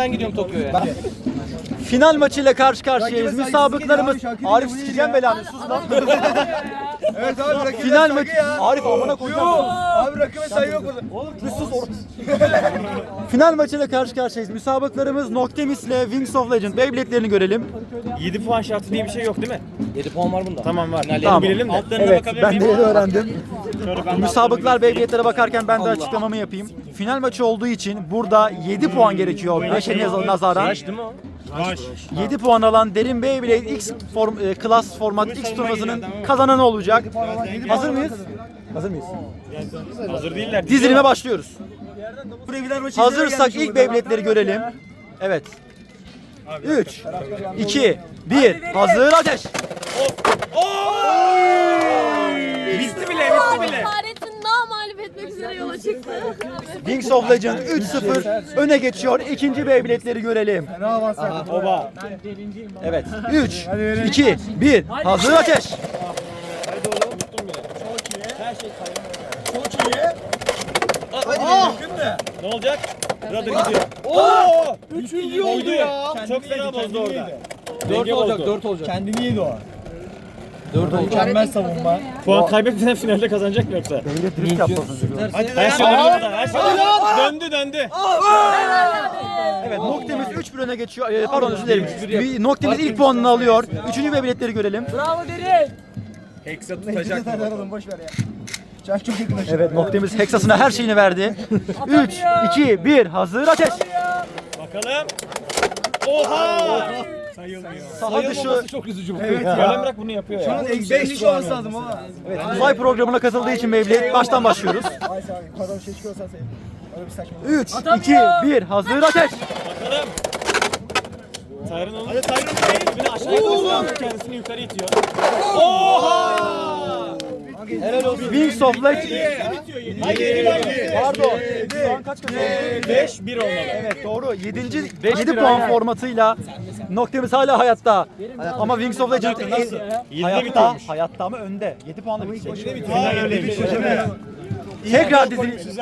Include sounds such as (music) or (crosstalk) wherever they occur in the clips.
Ben gidiyorum Tokyo'ya. Final maçıyla karşı karşıyayız. Müsabıklarımız Arif sikeceğim belanı sus lan. (laughs) Evet abi rakibe Final maçı. Arif amına koyacağım. Abi rakibe saygı yok burada. Oğlum bir sus. (laughs) Final maçıyla karşı karşıyayız. Müsabıklarımız Noctimus ile Wings of Legend. Beyblade'lerini görelim. 7 puan şartı diye bir şey yok değil mi? 7 puan var bunda. Tamam var. Finallerini Tamam. bilelim de. Altlarına Evet bakabilir ben de miyim? yeni öğrendim. Müsabıklar Beyblade'lere bakarken ben de açıklamamı yapayım. Final maçı olduğu için burada 7 puan gerekiyor 5'e nazaran. Rush değil mi o? Var. 7 puan alan Derin Beyblade X form, e, Class Format X turnuvasının kazananı olacak. Hazır mıyız? Hazır mıyız? Hazır değiller. Dizilime başlıyoruz. Hazırsak ilk. Beyblade'leri görelim. Evet. 3, 2, 1, hazır ateş. Bitti üzere yola çıktı. Wings of Legend 3-0 öne geçiyor. İkinci Beyblade'leri görelim. Oba. Evet. 3, 2, 1, hazır ateş. Ne olacak? Brother gidiyor. Oo! Üçüncü oldu ya. Çok fena bozdu orada. 4 olacak, bozdu. 4 olacak. Kendini yedi o. 4 oldu. Mükemmel savunma. Puan kaybetmeden finalde kazanacak mı yoksa? Beybblade drift yapmasın. Her şey oldu. Her şey oldu. Döndü döndü. Evet Noctimus 3-1 öne geçiyor. Ee, pardon özür dilerim. Noctimus ilk puanını alıyor. Üçüncü Beyblade'leri görelim. Hexa Teknik yeterler oğlum boş ver ya. Çak çok yakın aşağı. Evet Noctimus Hexas'ına her şeyini verdi. 3, 2, 1, hazır ateş. Bakalım. Oha! Saha dışı Çok üzücü bu. Evet ya. bırak bunu yapıyor Şu ya. an eksi 5 olması lazım baba. evet, uzay programına katıldığı için Beyblade baştan başlıyoruz. Ay sen yukarıdan bir şey çıkıyorsa sen. Öyle bir saçma. 3, 2, 1, hazır ateş. Bakalım. Tayrın onu. Hadi Tayrın değil. Beni aşağıya koysun. Kendisini yukarı itiyor. Oha! Wings of Legend. Pardon. Şu an kaç kaç oldu? 5 1 olmalı. Evet doğru. 7. 7 puan formatıyla Noctimus hala hayatta. Ama Wings of Legend hayatta, hayatta ama önde. 7 puanla bitecek. Finaldeymiş. Tekrar dizi (laughs)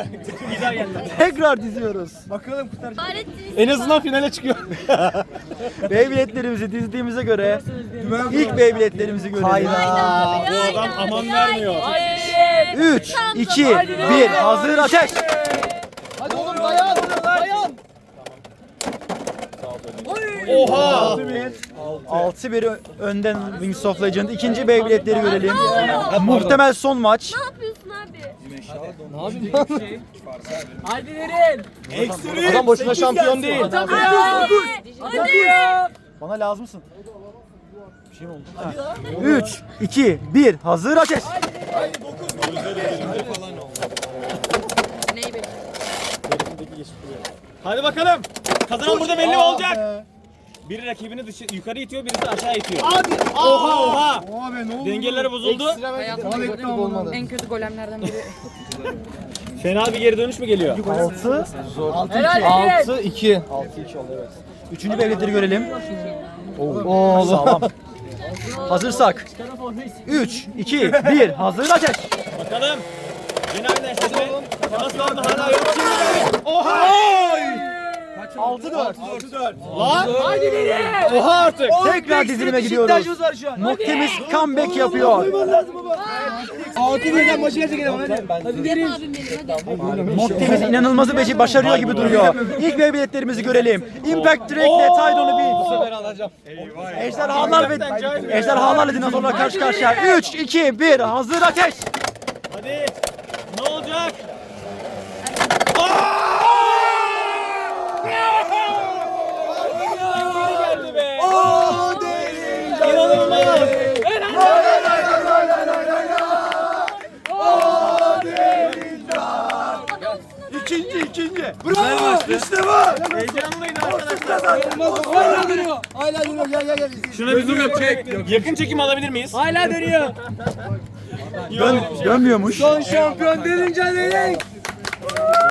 Tekrar diziyoruz. Bakalım kurtar. Fahrettin En azından finale çıkıyor. (laughs) Beyblade'lerimizi dizdiğimize göre ilk Beyblade'lerimizi görelim. Bu adam aman vermiyor. 3, 2, 1, hazır ateş. Hadi oğlum dayan. Dayan. Oha! 6-1 önden Wings of Legend. İkinci Beyblade'leri görelim. Muhtemel son maç. ne yapıyorsun abi? Hadi verin. Adam boşuna şampiyon değil. Hadi. Hadi. Bana lazımsın. Bir şey mi oldu? 3, 2, 1, hazır ateş. Hadi bakalım. Kazanan burada belli olacak. Biri rakibini dışı, yukarı itiyor, birisi aşağı itiyor. Hadi. Oha oha. Oha be ne oldu? Dengeleri bozuldu. olmadı. En kötü golemlerden biri. (laughs) Fena bir geri dönüş mü geliyor? 6, Helal 6 2. Üçüncü Beyblade'leri görelim. Oo, sağlam. (laughs) Hazırsak. 3, 2, 1, hazır ateş. Bakalım. Genel eşleşme. Nasıl oldu hala yok. Şimdi Oha! 6, 4. Lan! Oha artık. Tekrar dizilime gidiyoruz. var şu an. Noctimus comeback yapıyor. 6 birden maçı gerçekten hadi. Yap abim benim hadi. Noctimus inanılmazı beşi başarıyor gibi duruyor. İlk Beyblade'lerimizi görelim. Impact Direct ile Tidon'u bir. alacağım. Ejderhalar ve ejderhalarla dinozorlar karşı karşıya. 3, 2, 1, hazır ateş. Hadi. Ne olacak? İkinci, ikinci. Bravo. İşte bu. Heyecanlıydı arkadaşlar. Hala dönüyor. Hala dönüyor. Gel gel gel. Şuna bir zoom yap. Çek. Yakın çekim alabilir miyiz? Hala dönüyor. Dön, dönmüyormuş. Son şampiyon derince derin.